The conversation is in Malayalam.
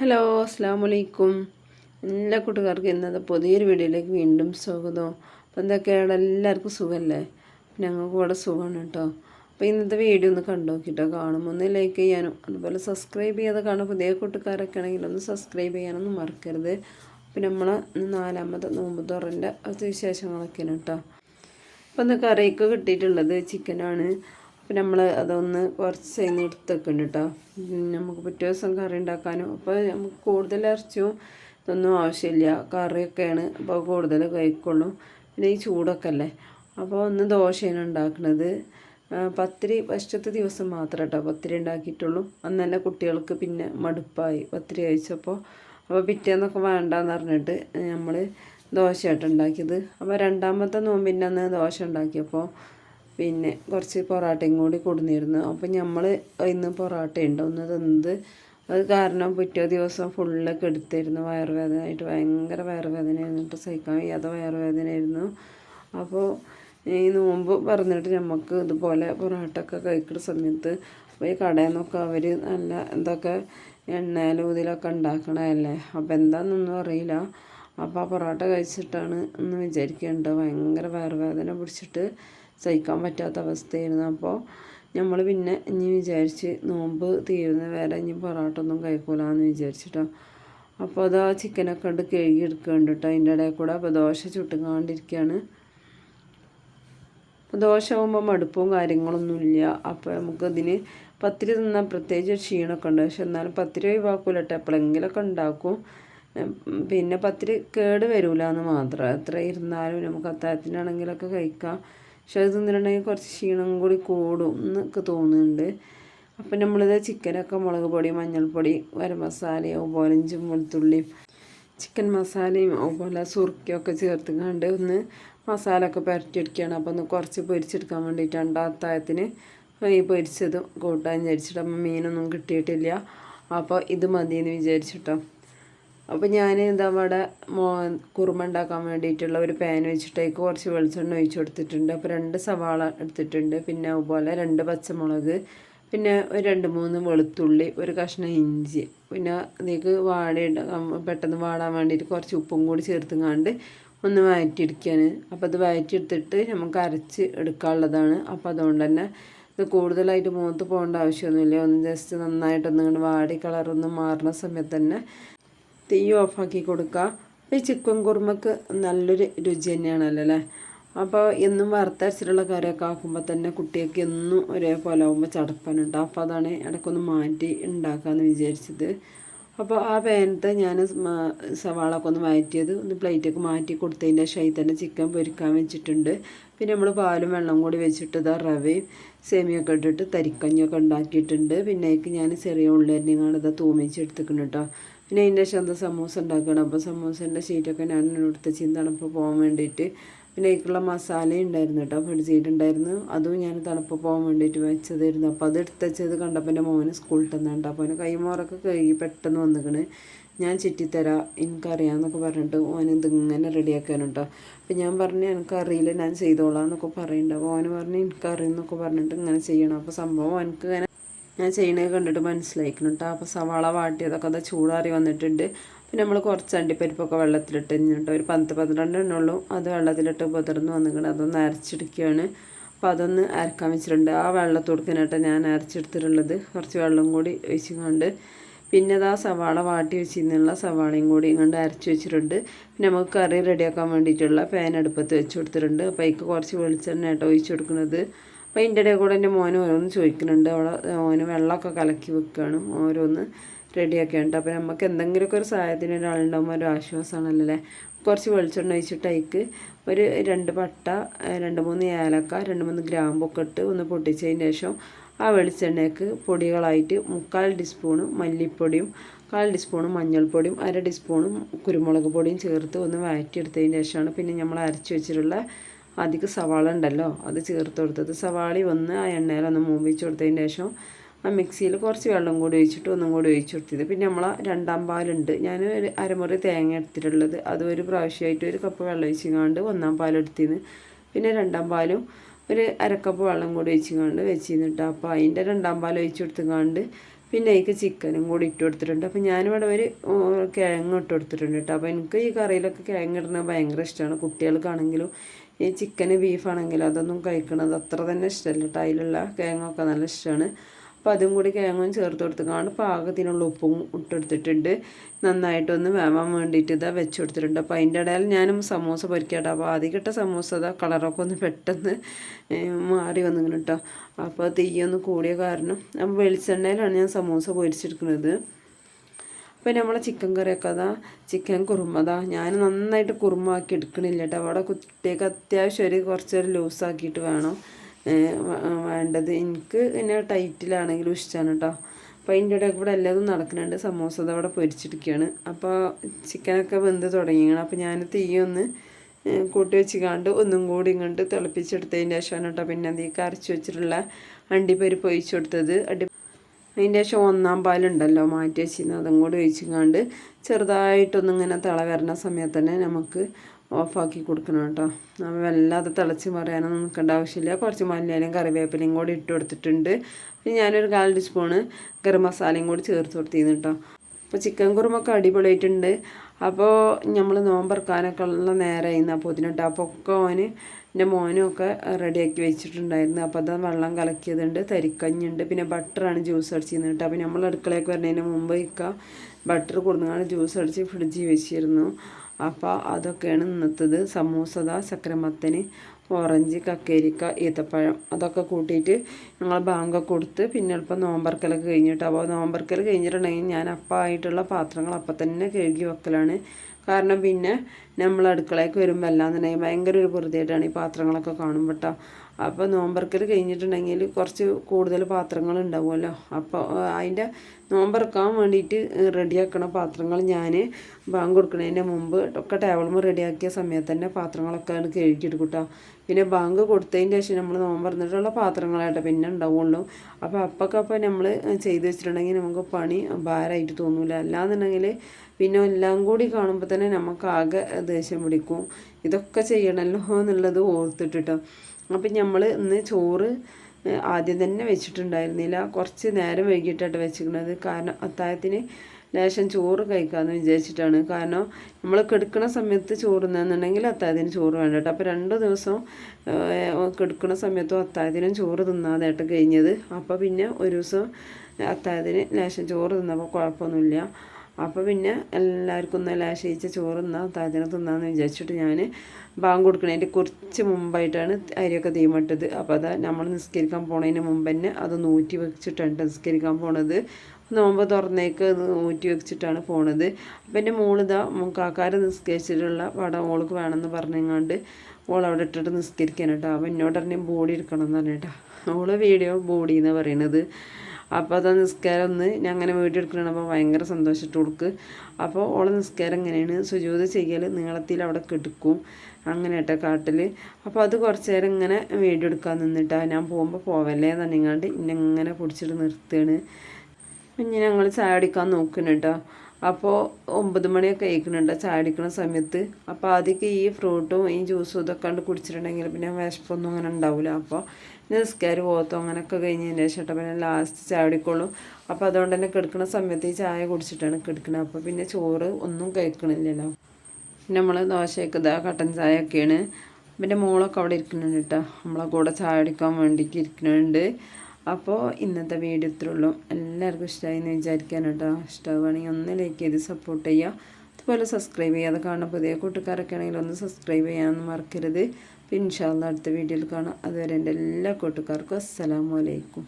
ഹലോ അസ്സാം വലൈക്കും എല്ലാ കൂട്ടുകാർക്കും ഇന്നത്തെ പുതിയൊരു വീഡിയോയിലേക്ക് വീണ്ടും സ്വാഗതം. അപ്പോൾ എന്തൊക്കെയാണ്? എല്ലാവർക്കും സുഖമല്ലേ ഞങ്ങൾക്ക് ഇവിടെ സുഖമാണ് കേട്ടോ. അപ്പോൾ ഇന്നത്തെ വീഡിയോ ഒന്ന് കണ്ടു നോക്കിട്ടോ. കാണുമ്പോൾ ഒന്ന് ലൈക്ക് ചെയ്യാനും അതുപോലെ സബ്സ്ക്രൈബ് ചെയ്യാതെ കാണും പുതിയ കൂട്ടുകാരൊക്കെ ആണെങ്കിൽ ഒന്ന് സബ്സ്ക്രൈബ് ചെയ്യാനൊന്നും മറക്കരുത്. അപ്പോൾ നമ്മൾ നാലാമത്തെ നോമ്പ് തുറന്റെ വിശേഷങ്ങളൊക്കെയാണ് കേട്ടോ. അപ്പോൾ എന്താ കറിയൊക്കെ കിട്ടിയിട്ടുള്ളത് ചിക്കനാണ് അപ്പം നമ്മൾ അതൊന്ന് കുറച്ച് കഴിഞ്ഞ് എടുത്ത് വെക്കുന്നുണ്ട് കേട്ടോ നമുക്ക് പിറ്റേ ദിവസം കറി ഉണ്ടാക്കാനും. അപ്പോൾ നമുക്ക് കൂടുതൽ ഇറച്ചിയും ഇതൊന്നും ആവശ്യമില്ല. കറിയൊക്കെയാണ് അപ്പോൾ കൂടുതൽ കഴിക്കുള്ളൂ. പിന്നെ ഈ ചൂടൊക്കെ അല്ലേ? അപ്പോൾ ഒന്ന് ദോശയാണ് ഉണ്ടാക്കുന്നത്. പത്തിരി ഫസ്റ്റത്തെ ദിവസം മാത്രം കേട്ടോ പത്തിരി ഉണ്ടാക്കിയിട്ടുള്ളൂ. അന്ന് തന്നെ കുട്ടികൾക്ക് പിന്നെ മടുപ്പായി പത്തിരി കഴിച്ചപ്പോൾ. അപ്പോൾ പിറ്റേന്നൊക്കെ വേണ്ടെന്ന് പറഞ്ഞിട്ട് നമ്മൾ ദോശയായിട്ട് ഉണ്ടാക്കിയത്. അപ്പോൾ രണ്ടാമത്തെ നോമ്പിന്റെ അന്ന് ദോശ ഉണ്ടാക്കിയപ്പോൾ പിന്നെ കുറച്ച് പൊറാട്ടയും കൂടി കൊടുന്നിരുന്നു. അപ്പം നമ്മൾ ഇന്ന് പൊറാട്ട ഉണ്ട് ഒന്ന് തിന്നത്. അത് കാരണം പിറ്റേ ദിവസം ഫുള്ള് കെടുത്തിരുന്നു വയറുവേദനയായിട്ട് ഭയങ്കര വയറുവേദനയായിരുന്നു. ഇപ്പോൾ സഹിക്കാൻ വയ്യാത്ത വയറുവേദനയായിരുന്നു. അപ്പോൾ ഈ നോമ്പ് പറഞ്ഞിട്ട് നമുക്ക് ഇതുപോലെ പൊറാട്ട ഒക്കെ കഴിക്കുന്ന സമയത്ത് ഈ കടയിൽ നിന്നൊക്കെ അവർ നല്ല എന്തൊക്കെ എണ്ണയിലും ഇതിലൊക്കെ ഉണ്ടാക്കണതല്ലേ? അപ്പോൾ എന്താണെന്നൊന്നും അറിയില്ല. അപ്പോൾ ആ പൊറോട്ട കഴിച്ചിട്ടാണ് എന്ന് വിചാരിക്കേണ്ടത് ഭയങ്കര വയറുവേദന പിടിച്ചിട്ട് സഹിക്കാൻ പറ്റാത്ത അവസ്ഥയായിരുന്നു. അപ്പോൾ നമ്മൾ പിന്നെ ഇനി വിചാരിച്ച് നോമ്പ് തീരുന്ന വരെ ഇനി പൊറോട്ട ഒന്നും കഴിക്കൂലെന്ന് വിചാരിച്ചിട്ടോ. അപ്പോൾ അത് ആ ചിക്കനൊക്കെ ഉണ്ട് കഴുകി എടുക്കുന്നുണ്ട് കേട്ടോ അതിന്റെ ഇടയിൽ കൂടെ അപ്പോൾ ദോശ ചുട്ടുകൊണ്ടിരിക്കുകയാണ് ദോശ ആകുമ്പോൾ മടുപ്പും കാര്യങ്ങളൊന്നുമില്ല അപ്പോൾ നമുക്ക് ഇതിന് പത്തിരി തിന്നാൽ പ്രത്യേകിച്ച് ക്ഷീണമൊക്കെ ഉണ്ട്. പക്ഷെ എന്നാലും പത്തിരി ഒഴിവാക്കൂല കേട്ടോ എപ്പോഴെങ്കിലൊക്കെ ഉണ്ടാക്കും. പിന്നെ പത്തിരി കേട് വരില്ല എന്ന് മാത്രം. എത്ര ഇരുന്നാലും നമുക്ക് അത്താഴത്തിനാണെങ്കിലൊക്കെ കഴിക്കാം. പക്ഷെ അത് തിന്നിട്ടുണ്ടെങ്കിൽ കുറച്ച് ക്ഷീണം കൂടി കൂടും എന്നൊക്കെ തോന്നുന്നുണ്ട്. അപ്പം നമ്മളിത് ചിക്കനൊക്കെ മുളക് പൊടി മഞ്ഞൾപ്പൊടി മസാലയും അതുപോലെ ഇഞ്ചും വെളുത്തുള്ളിയും ചിക്കൻ മസാലയും അതുപോലെ സുറുക്കിയൊക്കെ ചേർത്ത് കണ്ട് ഒന്ന് മസാല ഒക്കെ പുരട്ടിയെടുക്കുകയാണ്. അപ്പോൾ ഒന്ന് കുറച്ച് പൊരിച്ചെടുക്കാൻ വേണ്ടിയിട്ടാണ് അത്താഴത്തിന് ഈ പൊരിച്ചതും കൂട്ടാൻ വിചാരിച്ചിട്ട് അപ്പം മീനൊന്നും കിട്ടിയിട്ടില്ല. അപ്പോൾ ഇത് മതിയെന്ന് വിചാരിച്ചിട്ടോ. അപ്പോൾ ഞാൻ എന്താ അവിടെ മോ കുറുമ ഉണ്ടാക്കാൻ വേണ്ടിയിട്ടുള്ള ഒരു പാൻ വെച്ചിട്ടേക്ക് കുറച്ച് വെളിച്ചെണ്ണ ഒഴിച്ചു കൊടുത്തിട്ടുണ്ട്. അപ്പോൾ രണ്ട് സവാള എടുത്തിട്ടുണ്ട്. പിന്നെ അതുപോലെ രണ്ട് പച്ചമുളക് പിന്നെ ഒരു രണ്ട് മൂന്ന് വെളുത്തുള്ളി ഒരു കഷ്ണം ഇഞ്ചി. പിന്നെ അതിലേക്ക് വാഴ പെട്ടെന്ന് വാടാൻ വേണ്ടിയിട്ട് കുറച്ച് ഉപ്പും കൂടി ചേർത്തുങ്ങാണ്ട് ഒന്ന് വഴറ്റിയെടുക്കുകയാണ് അപ്പോൾ അത് വഴറ്റിയെടുത്തിട്ട് നമുക്ക് അരച്ച് എടുക്കാനുള്ളതാണ്. അപ്പോൾ അതുകൊണ്ട് തന്നെ ഇത് കൂടുതലായിട്ട് മുഖത്ത് പോകേണ്ട ആവശ്യമൊന്നുമില്ല. ഒന്ന് ജസ്റ്റ് നന്നായിട്ടൊന്നും വാടി കളറൊന്നും മാറുന്ന സമയത്ത് തന്നെ തീ ഓഫാക്കി കൊടുക്കുക ഈ ചിക്കൻ കുറുമക്ക് നല്ലൊരു രുചി തന്നെയാണല്ലോ അല്ലേ? അപ്പോൾ എന്നും വറുത്തരച്ചിട്ടുള്ള കറിയൊക്കെ ആക്കുമ്പോൾ തന്നെ കുട്ടികൾക്ക് എന്നും ഒരേപോലെ ആകുമ്പോൾ ചടപ്പനുണ്ട്. അപ്പോൾ അതാണ് ഇടയ്ക്കൊന്ന് മാറ്റി ഉണ്ടാക്കാമെന്ന് വിചാരിച്ചത്. അപ്പോൾ ആ പാനത്തെ ഞാൻ സവാളൊക്കെ ഒന്ന് മാറ്റിയത് ഒന്ന് പ്ലേറ്റൊക്കെ മാറ്റി കൊടുത്തതിന്റെ ശേഷം തന്നെ ചിക്കൻ പൊരിക്കാൻ വെച്ചിട്ടുണ്ട്. പിന്നെ നമ്മൾ പാലും വെള്ളം കൂടി വെച്ചിട്ട് ഇതാ റവയും സേമിയൊക്കെ ഇട്ടിട്ട് തരിക്കഞ്ഞൊക്കെ ഉണ്ടാക്കിയിട്ടുണ്ട്. പിന്നെ ഞാൻ ചെറിയ ഉള്ളി ഇതാ തൂമിച്ചെടുത്തിക്കണം കേട്ടോ പിന്നെ അതിന്റെ എന്താ സമൂസ ഉണ്ടാക്കണം. അപ്പോൾ സമൂസേന്റെ ഷീറ്റൊക്കെ ഞാൻ എടുത്ത് തണുപ്പ് പോകാൻ വേണ്ടിയിട്ട്. പിന്നെ അതിലേക്കുള്ള മസാല ഉണ്ടായിരുന്നു കേട്ടോ ഫ്രിഡ്ജിട്ടുണ്ടായിരുന്നു അതും ഞാൻ തണുപ്പ് പോകാൻ വേണ്ടിയിട്ട് വെച്ചതായിരുന്നു. അപ്പോൾ അത് എടുത്ത് വെച്ചത് കണ്ടപ്പോൾ എന്റെ മോന് സ്കൂളിൽ തന്നുണ്ട് അപ്പോൾ അവന് കൈമോറൊക്കെ കഴുകി പെട്ടെന്ന് വന്നിക്കണ്. ഞാൻ ചുറ്റിത്തരാം എനിക്കറിയാമെന്നൊക്കെ പറഞ്ഞിട്ട് ഓൻ ഇതിങ്ങനെ റെഡിയാക്കാൻ കേട്ടോ അപ്പം ഞാൻ പറഞ്ഞു എനിക്കറിയില്ല ഞാൻ ചെയ്തോളാം എന്നൊക്കെ പറയുന്നുണ്ട് അപ്പോൾ ഓന് പറഞ്ഞു എനിക്കറിയുന്നൊക്കെ പറഞ്ഞിട്ട് ഇങ്ങനെ ചെയ്യണം. അപ്പോൾ സംഭവം എനിക്ക് ഇങ്ങനെ ഞാൻ ചെയ്യണത് കണ്ടിട്ട് മനസ്സിലായിക്കണം കേട്ടോ അപ്പോൾ സവാള വാട്ടിയതൊക്കെ അത് ചൂടാറി വന്നിട്ടുണ്ട്. പിന്നെ നമ്മൾ കുറച്ച് അണ്ടിപ്പരിപ്പൊക്കെ വെള്ളത്തിലിട്ട് കഴിഞ്ഞിട്ട് ഒരു പത്ത് പന്ത്രണ്ട് എണ്ണുള്ളൂ അത് വെള്ളത്തിലിട്ട് പുതിർന്ന് വന്നിട്ട് അതൊന്ന് അരച്ചെടുക്കുകയാണ്. അപ്പോൾ അതൊന്ന് അരക്കാൻ വെച്ചിട്ടുണ്ട്. ആ വെള്ളത്തോടുക്കാനായിട്ട് ഞാൻ അരച്ചെടുത്തിട്ടുള്ളത്. കുറച്ച് വെള്ളം കൂടി ഒഴിച്ചുകൊണ്ട് പിന്നെ അത് ആ സവാള വാട്ടി വെച്ചിരുന്നുള്ള സവാളയും കൂടി ഇങ്ങോട്ട് അരച്ച് വെച്ചിട്ടുണ്ട്. പിന്നെ നമുക്ക് കറി റെഡിയാക്കാൻ വേണ്ടിയിട്ടുള്ള പാൻ അടുപ്പത്ത് വെച്ച് കൊടുത്തിട്ടുണ്ട്. അപ്പോൾ അതിക്ക് കുറച്ച് വെളിച്ചെണ്ണ ആയിട്ട് ഒഴിച്ച് കൊടുക്കുന്നത് അപ്പോൾ അതിന്റെ ഇടയിൽ കൂടെ എന്റെ മോന് ഓരോന്ന് ചോദിക്കുന്നുണ്ട്. അവിടെ മോന് വെള്ളമൊക്കെ കലക്കി വെക്കുകയാണ് ഓരോന്ന് റെഡിയാക്കിയുണ്ട് അപ്പോൾ നമുക്ക് എന്തെങ്കിലുമൊക്കെ ഒരു സഹായത്തിന് ഒരാളുണ്ടാകുമ്പോൾ ഒരു ആശ്വാസമാണല്ലോ കുറച്ച് വെളിച്ചെണ്ണ ഒഴിച്ചിട്ട് അതിക്ക് ഒരു രണ്ട് പട്ട രണ്ട് മൂന്ന് ഏലക്ക രണ്ട് മൂന്ന് ഗ്രാമ്പൊക്കെ ഇട്ട് ഒന്ന് പൊട്ടിച്ചതിന് ശേഷം ആ വെളിച്ചെണ്ണയ്ക്ക് പൊടികളായിട്ട് മുക്കാൽ ടീസ്പൂണ് മല്ലിപ്പൊടിയും കാൽ ടീസ്പൂണും മഞ്ഞൾപ്പൊടിയും അര ടീസ്പൂണും കുരുമുളക് പൊടിയും ചേർത്ത് ഒന്ന് വഴറ്റിയെടുത്തതിന് ശേഷമാണ് പിന്നെ നമ്മൾ അരച്ച് വെച്ചിട്ടുള്ള അധികം സവാള ഉണ്ടല്ലോ അത് ചേർത്ത് കൊടുത്തത്. സവാളി വന്ന് ആ എണ്ണയിലൊന്ന് മൂപ്പിച്ച് കൊടുത്തതിന് ശേഷം ആ മിക്സിയിൽ കുറച്ച് വെള്ളം കൂടി ഒഴിച്ചിട്ട് ഒന്നും കൂടി ഒഴിച്ചു കൊടുത്തത് പിന്നെ നമ്മൾ രണ്ടാം പാലുണ്ട്. ഞാൻ ഒരു അരമുറി തേങ്ങ എടുത്തിട്ടുള്ളത്. അത് ഒരു പ്രാവശ്യമായിട്ട് ഒരു കപ്പ് വെള്ളം ഒഴിച്ചിങ്ങാണ്ട് ഒന്നാം പാലെടുത്തിന് പിന്നെ രണ്ടാം പാലും ഒരു അരക്കപ്പ് വെള്ളം കൂടി ഒഴിച്ചിങ്ങാണ്ട് വെച്ചിരുന്നിട്ട് അപ്പോൾ അതിന്റെ രണ്ടാം പാൽ ഒഴിച്ചു കൊടുത്തുങ്ങാണ്ട് പിന്നെ അതിക്ക് ചിക്കനും കൂടി ഇട്ട് കൊടുത്തിട്ടുണ്ട്. അപ്പോൾ ഞാനിവിടെ ഒരു കിഴങ്ങ് ഇട്ട് കൊടുത്തിട്ടുണ്ട് കേട്ടോ. അപ്പോൾ എനിക്ക് ഈ കറിയിലൊക്കെ കിഴങ്ങ് ഇടുന്നത് ഭയങ്കര ഇഷ്ടമാണ്. കുട്ടികൾക്കാണെങ്കിലും ഈ ചിക്കന് ബീഫാണെങ്കിലും അതൊന്നും കഴിക്കണത് അത്ര തന്നെ ഇഷ്ടമല്ല. കേട്ടോ അതിലുള്ള കിഴങ്ങൊക്കെ നല്ല ഇഷ്ടമാണ്. അപ്പോൾ അതും കൂടി കിഴങ്ങും ചേർത്ത് കൊടുത്തുകൊണ്ട് പാകത്തിനുള്ള ഉപ്പും ഇട്ടെടുത്തിട്ടുണ്ട്. നന്നായിട്ടൊന്ന് വേവാൻ വേണ്ടിയിട്ട് ഇതാ വെച്ച് കൊടുത്തിട്ടുണ്ട്. അപ്പോൾ അതിന്റെ ഇടയിൽ ഞാനും സമോസ പൊരിക്കട്ടോ. അപ്പോൾ ആദ്യം കിട്ട സമൂസ ഇതാ കളറൊക്കെ ഒന്ന് പെട്ടെന്ന് മാറി വന്നിങ്ങനെ കേട്ടോ അപ്പോൾ തീയൊന്ന് കൂടിയ കാരണം വെളിച്ചെണ്ണയിലാണ് ഞാൻ സമോസ പൊരിച്ചെടുക്കുന്നത്. അപ്പോൾ നമ്മൾ ചിക്കൻ കറിയൊക്കെ അതാ ചിക്കൻ കുറുമതാ ഞാൻ നന്നായിട്ട് കുറുമാക്കി എടുക്കണില്ല കേട്ടോ. അവിടെ കുട്ടിയൊക്കെ അത്യാവശ്യം ഒരു കുറച്ചൊരു ലൂസാക്കിയിട്ട് വേണം. വേണ്ടത്. എനിക്ക് പിന്നെ ടൈറ്റിലാണെങ്കിലും ഇഷ്ടമാണ് കേട്ടോ. അപ്പോൾ അതിന്റെ ഇടയ്ക്ക് ഇവിടെ എല്ലാതും നടക്കുന്നുണ്ട്. സമോസ അതവിടെ പൊരിച്ചെടുക്കുകയാണ് അപ്പോൾ ചിക്കനൊക്കെ വെന്ത് തുടങ്ങിയാണ് അപ്പോൾ ഞാൻ തീയൊന്ന് കൂട്ടി വെച്ച് ഒന്നും കൂടി ഇങ്ങോട്ട് തിളപ്പിച്ചെടുത്തതിന്റെ ശേഷമാണ് കേട്ടോ പിന്നെ അതിലേക്ക് കരച്ച് വെച്ചിട്ടുള്ള അണ്ടിപ്പരിപ്പ് ഒഴിച്ചു കൊടുത്തത്. അടി അതിന്റെ ശേഷം ഒന്നാം പാലുണ്ടല്ലോ മാറ്റി വെച്ചിരുന്നു അതും കൂടി ഒഴിച്ചിങ്ങാണ്ട് ചെറുതായിട്ടൊന്നും ഇങ്ങനെ തിള വരുന്ന സമയത്ത് തന്നെ നമുക്ക് ഓഫാക്കി കൊടുക്കണം കേട്ടോ. നമ്മൾ വല്ലാതെ തിളച്ച് പറയാനൊന്നും നിൽക്കേണ്ട ആവശ്യമില്ല. കുറച്ച് മല്ലിയിലും കറിവേപ്പിലയും കൂടി ഇട്ട് കൊടുത്തിട്ടുണ്ട്. പിന്നെ ഞാനൊരു കാൽ ടീസ്പൂണ് ഗരം മസാലയും കൂടി ചേർത്ത് കൊടുത്തിരുന്നു കേട്ടോ. അപ്പോൾ ചിക്കൻ കുറുമൊക്കെ അടിപൊളിയായിട്ടുണ്ട്. അപ്പോൾ നമ്മൾ നോമ്പറക്കാനൊക്കെ ഉള്ള നേരമായിരുന്നു അപ്പോൾ ഇതിനിട്ട് അപ്പോൾ ഒക്കെ ഓന് എന്റെ മോനും ഒക്കെ റെഡിയാക്കി വെച്ചിട്ടുണ്ടായിരുന്നു. അപ്പോൾ അത് വെള്ളം കലക്കിയതുണ്ട് തരിക്കഞ്ഞുണ്ട് പിന്നെ ബട്ടറാണ് ജ്യൂസ് അടിച്ചിരുന്നത് കേട്ടോ അപ്പോൾ നമ്മൾ അടുക്കളയൊക്കെ വരുന്നതിന് മുമ്പ് ഇക്ക ബട്ടർ കൊടുങ്ങാണ്ട് ജ്യൂസ് അടിച്ച് ഫ്രിഡ്ജിൽ വെച്ചിരുന്നു. അപ്പോൾ അതൊക്കെയാണ് ഇന്നത്തത് സമൂസത സക്രമത്തിന് ഓറഞ്ച് കക്കേരിക്ക ഈത്തപ്പഴം അതൊക്കെ കൂട്ടിയിട്ട് ഞങ്ങൾ ബാങ്ക് കൊടുത്ത് പിന്നെ ഇപ്പം നോമ്പർക്കലൊക്കെ കഴിഞ്ഞിട്ട്. അപ്പോൾ നോമ്പർക്കൽ കഴിഞ്ഞിട്ടുണ്ടെങ്കിൽ ഞാൻ അപ്പം ആയിട്ടുള്ള പാത്രങ്ങൾ അപ്പം തന്നെ കഴുകി വെക്കലാണ്. കാരണം പിന്നെ നമ്മൾ അടുക്കളയ്ക്ക് വരുമ്പോൾ അല്ലാന്നുണ്ടെങ്കിൽ ഭയങ്കര ഒരു പൊറുതിയായിട്ടാണ് ഈ പാത്രങ്ങളൊക്കെ കാണുമ്പോൾ അപ്പോൾ നോമ്പറക്കൽ കഴിഞ്ഞിട്ടുണ്ടെങ്കിൽ കുറച്ച് കൂടുതൽ പാത്രങ്ങൾ ഉണ്ടാവുമല്ലോ. അപ്പോൾ അതിന്റെ നോമ്പറക്കാൻ വേണ്ടിയിട്ട് റെഡിയാക്കണ പാത്രങ്ങൾ ഞാൻ ബാങ്ക് കൊടുക്കുന്നതിന്റെ മുമ്പ് ഒക്കെ ടേബിളുമ്പോൾ റെഡിയാക്കിയ സമയത്ത് തന്നെ പാത്രങ്ങളൊക്കെ ആണ് കഴുകിയെടുക്കും കേട്ടോ പിന്നെ ബാങ്ക് കൊടുത്തതിന്റെ ശേഷം നമ്മൾ നോമ്പറന്നിട്ടുള്ള പാത്രങ്ങളായിട്ട് പിന്നെ ഉണ്ടാവുള്ളൂ. അപ്പോൾ അപ്പൊക്കെ അപ്പോൾ നമ്മൾ ചെയ്ത് വെച്ചിട്ടുണ്ടെങ്കിൽ നമുക്ക് പണി ഭാരമായിട്ട് തോന്നില്ല അല്ലാന്നുണ്ടെങ്കിൽ പിന്നെ എല്ലാം കൂടി കാണുമ്പോൾ തന്നെ നമുക്ക് ആകെ ദേഷ്യം പിടിക്കും. ഇതൊക്കെ ചെയ്യണമല്ലോ എന്നുള്ളത് ഓർത്തിട്ടിട്ടോ. അപ്പം നമ്മൾ ഇന്ന് ചോറ് ആദ്യം തന്നെ വെച്ചിട്ടുണ്ടായിരുന്നില്ല. കുറച്ച് നേരം വൈകിട്ടായിട്ട് വെച്ചിരിക്കുന്നത്. കാരണം അത്താഴത്തിന് ലേശം ചോറ് കഴിക്കാമെന്ന് വിചാരിച്ചിട്ടാണ്. കാരണം നമ്മൾ കിടക്കുന്ന സമയത്ത് ചോറ് തിന്നുന്നുണ്ടെങ്കിൽ അത്താഴത്തിന് ചോറ് വേണ്ട അപ്പോൾ രണ്ട് ദിവസം കെടുക്കണ സമയത്തും അത്താഴത്തിനും ചോറ് തിന്നാതായിട്ട് കഴിഞ്ഞത്. അപ്പോൾ പിന്നെ ഒരു ദിവസം അത്താഴത്തിന് ലേശം ചോറ് തിന്നപ്പോൾ കുഴപ്പമൊന്നുമില്ല. അപ്പോൾ പിന്നെ എല്ലാവർക്കും ഒന്ന് ലാശയിച്ച ചോറ് താജന തിന്നാന്ന് വിചാരിച്ചിട്ട് ഞാൻ ബാങ്ക് കൊടുക്കണതിന്റെ കുറച്ച് മുമ്പായിട്ടാണ് അരിയൊക്കെ തീമട്ടത്. അപ്പോൾ അതാ നമ്മൾ നിസ്കരിക്കാൻ പോണതിന് മുമ്പ് തന്നെ അത് നൂറ്റി വെച്ചിട്ടാണ് നിസ്കരിക്കാൻ പോണത്. നോമ്പ് തുറന്നേക്ക് ഊറ്റി വെച്ചിട്ടാണ് പോണത്. അപ്പം എന്റെ മോളിതാ കാക്കാര് നിസ്കരിച്ചിട്ടുള്ള വട ഓൾക്ക് വേണമെന്ന് പറഞ്ഞെങ്ങാണ്ട് ഓൾ അവിടെ ഇട്ടിട്ട് നിസ്കരിക്കാനട്ടോ അപ്പം എന്നോട് പറഞ്ഞ ബോഡി എടുക്കണം എന്ന് പറഞ്ഞിട്ടാ ഓളെ വീഡിയോ ബോഡി എന്ന് പറയണത്. അപ്പോൾ അത് നിസ്കാരം ഒന്ന് ഞാൻ അങ്ങനെ വീഡിയോ എടുക്കണപ്പോൾ ഭയങ്കര സന്തോഷിട്ട് കൊടുക്ക്. അപ്പോൾ ഓളെ നിസ്കാരം എങ്ങനെയാണ്? സുജൂത് ചെയ്യൽ നീളത്തിൽ അവിടെ കിടക്കും. അങ്ങനെ കേട്ടോ കാട്ടിൽ അപ്പോൾ അത് കുറച്ച് നേരം ഇങ്ങനെ വീഡിയോ എടുക്കാൻ നിന്നിട്ടാ ഞാൻ പോകുമ്പോൾ പോവല്ലേ എന്ന് ഇന്നെ ഇങ്ങനെ പിടിച്ചിട്ട് നിർത്തുകയാണ്. പിന്നെ ഞങ്ങൾ ചായ അടിക്കാൻ നോക്കുന്നുണ്ട് അപ്പോൾ ഒമ്പത് മണിയൊക്കെ കഴിക്കുന്നുണ്ട് ചായ അടിക്കുന്ന സമയത്ത്. അപ്പോൾ ആദ്യമൊക്കെ ഈ ഫ്രൂട്ടും ഈ ജ്യൂസും ഇതൊക്കെ കണ്ട് കുടിച്ചിട്ടുണ്ടെങ്കിൽ പിന്നെ വിശപ്പൊന്നും അങ്ങനെ ഉണ്ടാവില്ല അപ്പോൾ നിസ്കാരം പോത്തോ അങ്ങനെയൊക്കെ കഴിഞ്ഞതിന് ശേഷം പിന്നെ ലാസ്റ്റ് ചായ അടിക്കുള്ളൂ അപ്പോൾ അതുകൊണ്ട് തന്നെ കിടക്കുന്ന സമയത്ത് ഈ ചായ കുടിച്ചിട്ടാണ് കിടക്കുന്നത് അപ്പോൾ പിന്നെ ചോറ് ഒന്നും കഴിക്കണില്ലല്ലോ. പിന്നെ നമ്മൾ ദോശയൊക്കെ ഇതാ കട്ടൻ ചായ ഒക്കെയാണ് പിന്നെ മോളൊക്കെ അവിടെ ഇരിക്കുന്നുണ്ട് കേട്ടോ. നമ്മളെ കൂടെ ചായ അടിക്കാൻ വേണ്ടിയിട്ട് ഇരിക്കുന്നുണ്ട്. അപ്പോൾ ഇന്നത്തെ വീഡിയോ ഇത്രേ ഉള്ളൂ എല്ലാവർക്കും ഇഷ്ടമായി എന്ന് വിചാരിക്കാൻ കേട്ടോ. ഇഷ്ടമാവുകയാണെങ്കിൽ ഒന്ന് ലൈക്ക് ചെയ്ത് സപ്പോർട്ട് ചെയ്യുക. അതുപോലെ സബ്സ്ക്രൈബ് ചെയ്യാതെ കാണുന്ന പുതിയ കൂട്ടുകാരൊക്കെ ആണെങ്കിൽ ഒന്ന് സബ്സ്ക്രൈബ് ചെയ്യാനൊന്നും മറക്കരുത്. പിന്നെ ഇൻഷാല്ല അടുത്ത വീഡിയോയിൽ കാണാം. അതുവരെ എന്റെ എല്ലാ കൂട്ടുകാർക്കും അസ്സലാമു അലൈക്കും.